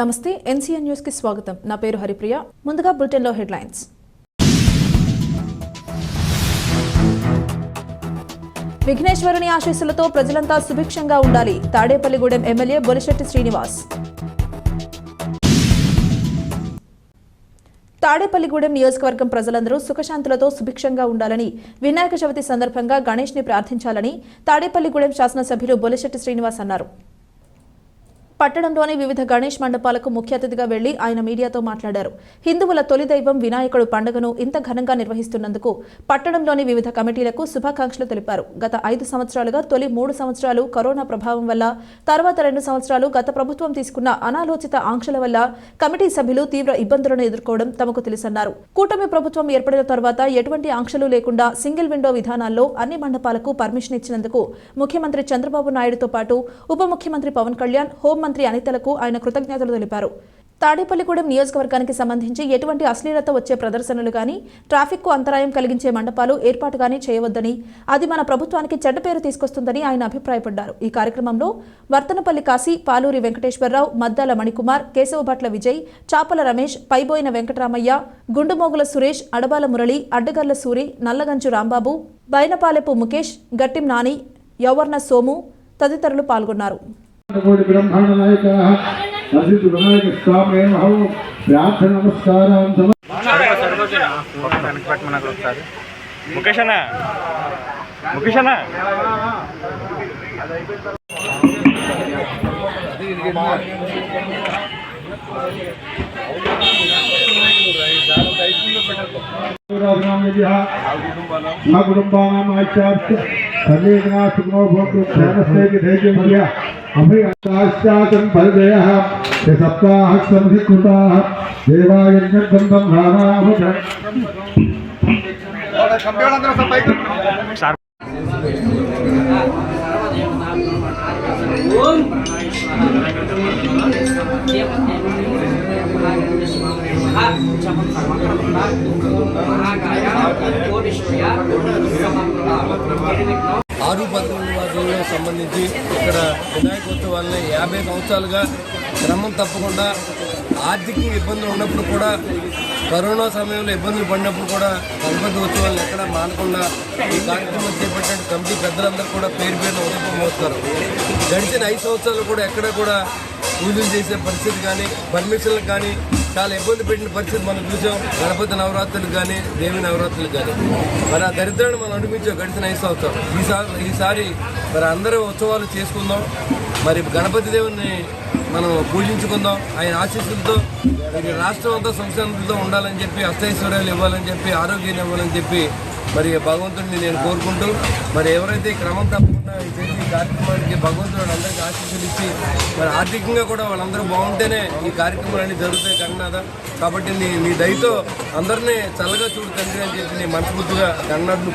నమస్తే ఎన్సీఎన్ న్యూస్కి స్వాగతం. నా పేరు హరిప్రియ. ముందుగా బులెటిన్లో హెడ్లైన్స్. విఘ్నేశ్వరుని ఆశీస్సులతో ప్రజలంతా సుభిక్షంగా ఉండాలి. తాడేపల్లిగూడెం ఎమ్మెల్యే బొలిశెట్టి శ్రీనివాస్. తాడేపల్లిగూడెం నియోజకవర్గం ప్రజలందరూ సుఖశాంతులతో సుభిక్షంగా ఉండాలని వినాయక చవితి సందర్భంగా గణేష్ని ప్రార్థించాలని తాడేపల్లిగూడెం శాసనసభ్యులు బొలిశెట్టి శ్రీనివాస్ అన్నారు. పట్టణంలోని వివిధ గణేష్ మండపాలకు ముఖ్య అతిథిగా వెళ్ళి ఆయన మీడియాతో మాట్లాడారు. హిందువుల తొలి దైవం వినాయకుడు పండుగను ఇంత ఘనంగా నిర్వహిస్తున్నందుకు పట్టణంలోని వివిధ కమిటీలకు శుభాకాంక్షలు తెలిపారు. గత ఐదు సంవత్సరాలుగా తొలి మూడు సంవత్సరాలు కరోనా ప్రభావం వల్ల తర్వాత రెండు సంవత్సరాలు గత ప్రభుత్వం తీసుకున్న అనాలోచిత ఆంక్షల వల్ల కమిటీ సభ్యులు తీవ్ర ఇబ్బందులను ఎదుర్కోవడం తమకు తెలుసన్నారు. కూటమి ప్రభుత్వం ఏర్పడిన తర్వాత ఎటువంటి ఆంక్షలు లేకుండా సింగిల్ విండో విధానాల్లో అన్ని మండపాలకు పర్మిషన్ ఇచ్చినందుకు ముఖ్యమంత్రి చంద్రబాబు నాయుడుతో పాటు ఉప ముఖ్యమంత్రి పవన్ కళ్యాణ్ హోంమంత్రి అనితలకు ఆయన కృతజ్ఞతలు తెలిపారు. తాడేపల్లిగూడెం నియోజకవర్గానికి సంబంధించి ఎటువంటి అశ్లీలత వచ్చే ప్రదర్శనలు కానీ ట్రాఫిక్కు అంతరాయం కలిగించే మండపాలు ఏర్పాటు కానీ చేయవద్దని అది మన ప్రభుత్వానికి చెడ్డ పేరు తీసుకొస్తుందని ఆయన అభిప్రాయపడ్డారు. ఈ కార్యక్రమంలో వర్తనపల్లి కాశీ పాలూరి వెంకటేశ్వరరావు మద్దాల మణికుమార్ కేశవభట్ల విజయ్ చాపల రమేష్ పైబోయిన వెంకటరామయ్య గుండుమోగుల సురేష్ అడబాల మురళి అడ్డగర్ల సూరి నల్లగంచు రాంబాబు బైనపాలెపు ముఖేష్ గట్టిం నాని యవర్ణ సోము తదితరులు పాల్గొన్నారు. కోటి బ్రహ్మాండ నాయక అసిత్ వినాయక స్వామి మహో ప్రార్థన నమస్కారం వెనక్కి పట్టమని అక్కడ ఒకసారి ముఖేష్ అన్న ముఖేష్ అన్న కుటుంబానాం ఆచార్య సర్వేనా సుఖమో భోక్తు క్షేమస్థైకి ధైర్యం अभयाश्चाश्चाकं परिजयः ये सप्ताः सन्धिकृताः देवायज्ञबन्धं ఆరు పదకొండు వార్డులకు సంబంధించి ఇక్కడ వినాయకోత్సవాలని యాభై సంవత్సరాలుగా క్రమం తప్పకుండా ఆర్థిక ఇబ్బందులు ఉన్నప్పుడు కూడా కరోనా సమయంలో ఇబ్బందులు పడినప్పుడు కూడా గణపతి ఉత్సవాలను ఎక్కడ మానకుండా ఈ కార్యక్రమం చేపట్టిన కమిటీ పెద్దలందరూ కూడా పేరు పేరున ఉదయం మోస్తారు గడిచిన ఐదు సంవత్సరాలు కూడా ఎక్కడ కూడా పూజలు చేసే పరిస్థితి కానీ పర్మిషన్లకు కానీ చాలా ఇబ్బంది పెట్టిన పరిస్థితి మనం చూసాం. గణపతి నవరాత్రులకు కానీ దేవి నవరాత్రులకు కానీ. మరి ఆ దరిద్రాన్ని మనం అనిపించాం గడిచిన ఐదు సంవత్సరం ఈసారి ఈసారి మరి అందరూ ఉత్సవాలు చేసుకుందాం. మరి గణపతి దేవుని మనం పూజించుకుందాం. ఆయన ఆశీస్సులతో మరి రాష్ట్రం అంతా సంక్షేమంతో ఉండాలని చెప్పి అష్టైశ్వర్యాలు ఇవ్వాలని చెప్పి ఆరోగ్యాన్ని ఇవ్వాలని చెప్పి మరి భగవంతుడిని నేను కోరుకుంటూ మరి ఎవరైతే క్రమం తప్పకుండా చేసి కార్యక్రమానికి భగవంతుడు అందరికీ ఆశీస్సులు ఇచ్చి మరి ఆర్థికంగా కూడా వాళ్ళందరూ బాగుంటేనే ఈ కార్యక్రమాలన్నీ జరుగుతాయి కన్ననాథ కాబట్టి నీ నీ దయతో అందరినీ చల్లగా చూడు తండ్రి అని చెప్పి నీ మనస్ఫూర్తిగా కన్నడను